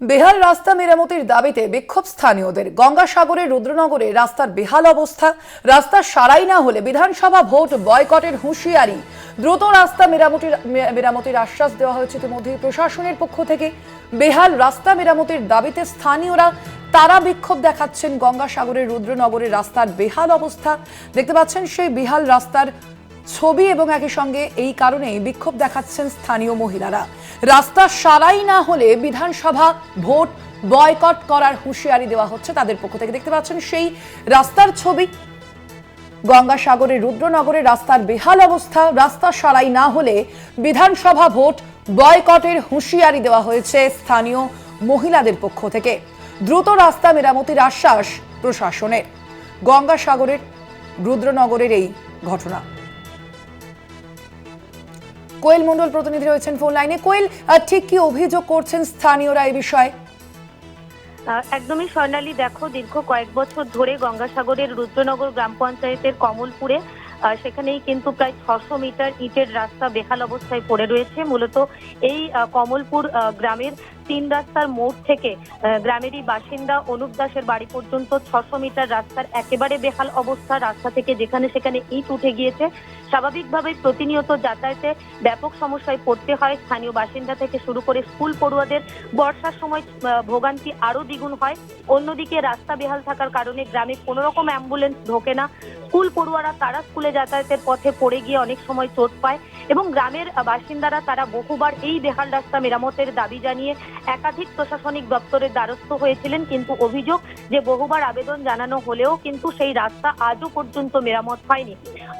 বেহাল রাস্তা মেরামতির দাবিতে বিক্ষোভ স্থানীয়দের। গঙ্গাসাগরের রুদ্রনগরে রাস্তার বেহাল অবস্থা। রাস্তা সারাই না হলে বিধানসভা ভোট বয়কটের হুঁশিয়ারি। দ্রুত রাস্তা মেরামতির মেরামতির আশ্বাস দেওয়া হয়েছে ইতিমধ্যেই প্রশাসনের পক্ষ থেকে। বেহাল রাস্তা মেরামতির দাবিতে স্থানীয়রা তারা বিক্ষোভ দেখাচ্ছেন গঙ্গাসাগরের রুদ্রনগরের রাস্তার বেহাল অবস্থা। দেখতে পাচ্ছেন সেই বেহাল রাস্তার ছবি এবং একই সঙ্গে এই কারণেই বিক্ষোভ দেখাচ্ছেন স্থানীয় মহিলারা। রাস্তা সারাই না হলে বিধানসভা ভোট বয়কট করার হুঁশিয়ারি দেওয়া হচ্ছে তাদের পক্ষ থেকে। দেখতে পাচ্ছেন সেই রাস্তার ছবি। গঙ্গাসাগরের রুদ্রনগরের রাস্তার বেহাল অবস্থা। রাস্তা সারাই না হলে বিধানসভা ভোট বয়কটের হুঁশিয়ারি দেওয়া হয়েছে স্থানীয় মহিলাদের পক্ষ থেকে। দ্রুত রাস্তা মেরামতির আশ্বাস প্রশাসনের। গঙ্গাসাগরের, রুদ্রনগরের এই ঘটনা। কোয়েল মন্ডল প্রতিনিধি রয়েছেন ফোন লাইনে। কোয়েল ঠিক কি অভিযোগ করছেন স্থানীয়রা এই বিষয়ে? একদমই স্বর্ণালী দেখো, দীর্ঘ কয়েক বছর ধরে গঙ্গাসাগরের রুদ্রনগর গ্রাম পঞ্চায়েতের কমলপুরে সেখানেই কিন্তু প্রায় ছশো মিটার ইটের রাস্তা বেহাল অবস্থায় পড়ে রয়েছে। মূলত এই কমলপুর গ্রামের তিন রাস্তার মোড় থেকে গ্রামেরই বাসিন্দা অনুপ দাসের বাড়ি পর্যন্ত ছশো মিটার রাস্তার একেবারে বেহাল অবস্থা। রাস্তা থেকে যেখানে সেখানে ইট উঠে গিয়েছে। স্বাভাবিকভাবেই প্রতিনিয়ত যাতায়াতে ব্যাপক সমস্যায় পড়তে হয়। স্থানীয় বাসিন্দা থেকে শুরু করে স্কুল পড়ুয়াদের বর্ষার সময় ভোগান্তি আরও দ্বিগুণ হয়। অন্যদিকে রাস্তা বেহাল থাকার কারণে গ্রামে কোনো রকম অ্যাম্বুলেন্স ঢোকে না। স্কুল পড়ুয়ারা তারা স্কুলে যাতায়াতের পথে পড়ে গিয়ে অনেক সময় চোট পায় এবং গ্রামের বাসিন্দারা তারা বহুবার এই বেহাল রাস্তা মেরামতের দাবি জানিয়ে একাধিক প্রশাসনিক দপ্তরের দ্বারস্থ হয়েছিলেন, কিন্তু অভিযোগ যে বহুবার আবেদন জানানো হলেও কিন্তু সেই রাস্তা আজও পর্যন্ত মেরামত হয়নি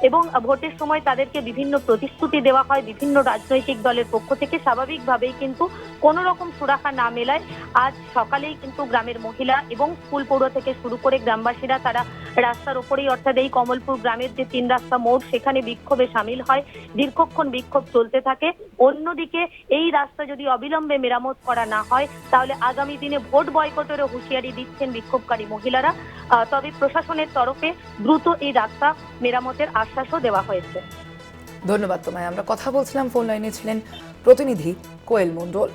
এবং ভোটের সময় তাদেরকে বিভিন্ন প্রতিশ্রুতি দেওয়া হয়, বিভিন্ন রাজনৈতিক দলের পক্ষ থেকে। স্বাভাবিকভাবেই কিন্তু কোনো রকম সুরাহা না মেলায় আজ সকালেই কিন্তু গ্রামের মহিলা এবং স্কুল পৌর থেকে শুরু করে গ্রামবাসীরা তারা রাস্তার ওপরেই অর্থাৎ এই কমলপুর গ্রামের যে তিন রাস্তা মোড়, সেখানে বিক্ষোভে সামিল হয়। দীর্ঘক্ষণ বিক্ষোভ চলতে থাকে। অন্যদিকে এই রাস্তা যদি অবিলম্বে মেরামত করা না হয়, তাহলে আগামী দিনে ভোট বয়কটেরও হুঁশিয়ারি দিচ্ছেন বিক্ষোভকারী মহিলারা। তবে প্রশাসনের তরফে দ্রুত এই রাস্তা মেরামতের আশ্বাসও দেওয়া হয়েছে। ধন্যবাদ তোমায়। আমরা কথা বলছিলাম, ফোন লাইনে ছিলেন প্রতিনিধি কোয়েল মণ্ডল।